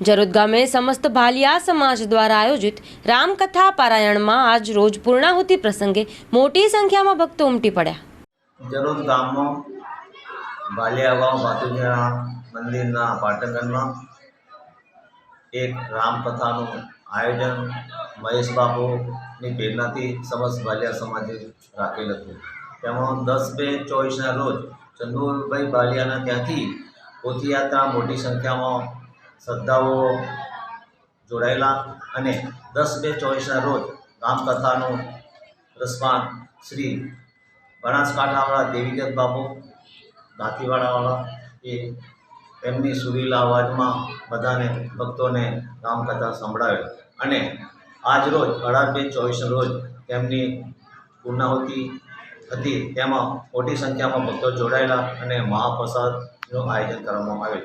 જરોદ ગામે સમસ્ત ભાલિયા સમાજ દ્વારા આયોજિત રામકથા પારાયણમાં આજ રોજ પૂર્ણાહુતિ પ્રસંગે મોટી સંખ્યામાં ભક્તો ઉમટી પડ્યા. જરોદ ગામમાં બાલિયાગાંવ ભાતુજીના મંદિરના પાટંગણમાં એક રામકથાનું આયોજન મહેશ બાપુની પ્રેરણાથી સમસ્ત ભાલિયા સમાજે રાખેલ હતું. તેમાં દસ બે ચોવીસના રોજ ચંદુભાઈ બાલિયાના ત્યાંથી પોથીયાત્રા મોટી સંખ્યામાં શ્રદ્ધાઓ જોડાયેલા અને દસ બે ચોવીસના રોજ રામકથાનું રસપાન શ્રી બનાસકાંઠાવાળા દેવીગત બાપુ, દાંતીવાડાવાળા એ એમની સુરીલા અવાજમાં બધાને ભક્તોને રામકથા સંભળાવે અને આજ રોજ અઢાર બે ચોવીસ રોજ તેમની પૂર્ણાહુતિ હતી. તેમાં મોટી સંખ્યામાં ભક્તો જોડાયેલા અને મહાપ્રસાદનું આયોજન કરવામાં આવેલ.